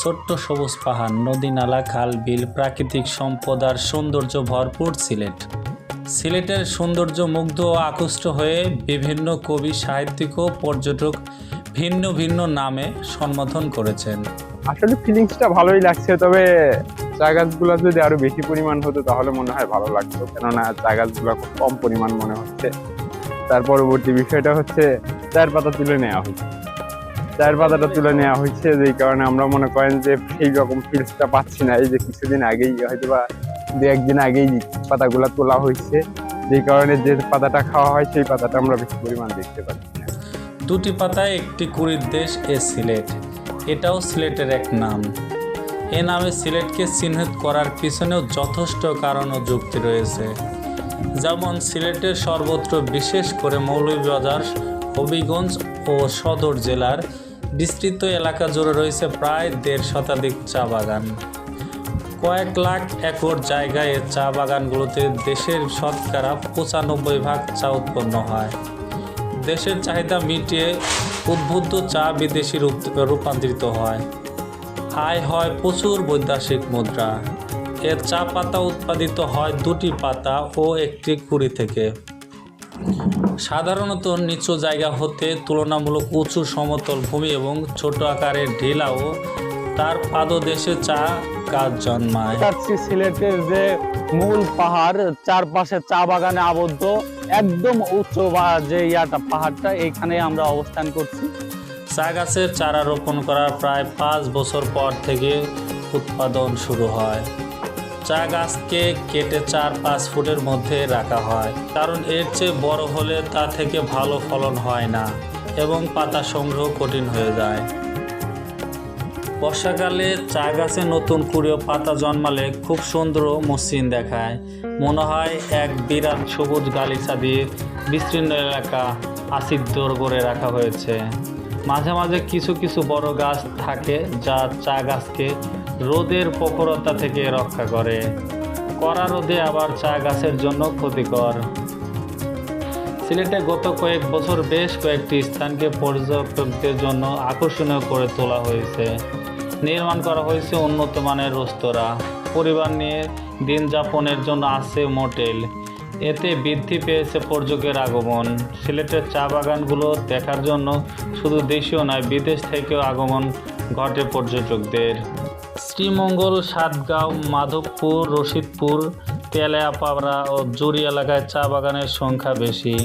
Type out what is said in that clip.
ছোট্ট সবুজ পাহাড়, নদী নালা, খাল, বিল, প্রাকৃতিক সম্পদ আর সৌন্দর্য ভরপুর সিলেট। সিলেটের সৌন্দর্য মুগ্ধ ও আকৃষ্ট হয়ে বিভিন্ন কবি, সাহিত্যিক ও পর্যটক ভিন্ন ভিন্ন নামে সম্বোধন করেছেন। আসলে ফিলিংসটা ভালোই লাগছে, তবে চা গাছগুলো যদি আরও বেশি পরিমাণ হতো তাহলে মনে হয় ভালো লাগতো। কেননা চা গাছগুলো খুব কম পরিমাণ মনে হচ্ছে। তার পরবর্তী বিষয়টা হচ্ছে, চায়ের পাতা তুলে নেওয়া হয়েছে চায়ের পাতাটা তুলে নেওয়া হয়েছে, যেই কারণে আমরা মনে করেন যে সেই রকম ফিলসটা পাচ্ছি না। এই যে কিছুদিন আগেই হয়তো বা দু একদিন আগেই পাতাগুলো তোলা হয়েছে। যেই কারণে যে পাতাটা খাওয়া হয়, সেই পাতাটা আমরা বেশি পরিমাণ দেখতে পাচ্ছি দুটি পাতায় একটি কুড়ির দেশ, এ সিলেট। এটাও সিলেটের এক নাম। এ নামে সিলেটকে চিহ্নিত করার পিছনেও যথেষ্ট কারণ ও যুক্তি রয়েছে। যেমন সিলেটের সর্বত্র বিশেষ করে মৌলভীবাজার, হবিগঞ্জ ও সদর জেলার বিস্তৃত এলাকা জুড়ে রয়েছে প্রায় দেড় শতাধিক চা বাগান। কয়েক লাখ একর জায়গায় চা বাগানগুলোতে দেশের শতকরা পঁচানব্বই ভাগ চা উৎপন্ন হয়। দেশের চাহিদা মিটিয়ে উদ্বুদ্ধ চা বিদেশি রূপ- রূপান্তরিত হয়। আয় হয় প্রচুর বৈদেশিক মুদ্রা। এর চা পাতা উৎপাদিত হয় দুটি পাতা ও একটি কুড়ি থেকে। সাধারণত নিচু জায়গা হতে তুলনামূলক উঁচু সমতল ভূমি এবং ছোট আকারের ঢিলা ও তার পাদদেশে চা গাছ জন্মায়। সিলেটের যে মূল পাহাড় চারপাশে চা বাগানে আবদ্ধ একদম উচ্চ বা যে ইয়াটা পাহাড়টা এইখানে আমরা অবস্থান করছি। চা গাছের চারা রোপণ করার প্রায় পাঁচ বছর পর থেকে উৎপাদন শুরু হয়। চা গাছকে কেটে চার পাঁচ ফুটের মধ্যে রাখা হয়। কারণ এর চেয়ে বড় হলে তা থেকে ভালো ফলন হয় না এবং পাতা সংগ্রহ কঠিন হয়ে যায়। বর্ষাকালে চা গাছে নতুন কুড়িও পাতা জন্মালে খুব সুন্দর ও মসৃণ দেখায়। মনে হয় এক বিরাট সবুজ গালিচা দিয়ে বিস্তীর্ণ এলাকা আছিদ্র করে রাখা হয়েছে। মাঝে মাঝে কিছু কিছু বড় গাছ থাকে যা চা গাছকে রোদের প্রখরতা থেকে রক্ষা করে। কড়া রোদে আবার চা গাছের জন্য ক্ষতিকর। সিলেটে গত কয়েক বছর বেশ কয়েকটি স্থানকে পর্যটকদের জন্য আকর্ষণীয় করে তোলা হয়েছে। নির্মাণ করা হয়েছে উন্নত মানের রেস্তোরাঁ। পরিবার নিয়ে দিন যাপনের জন্য আছে মোটেল। এতে বৃদ্ধি পেয়েছে পর্যটকের আগমন। সিলেটের চা বাগানগুলো দেখার জন্য শুধু দেশীয় নয়, বিদেশ থেকেও আগমন ঘটে পর্যটকদের। শ্রীমঙ্গল সাতগাঁও মাধবপুর রশিদপুর তেলেয়াপাড়া ও জুড়ি এলাকায় চা বাগানের সংখ্যা বেশি।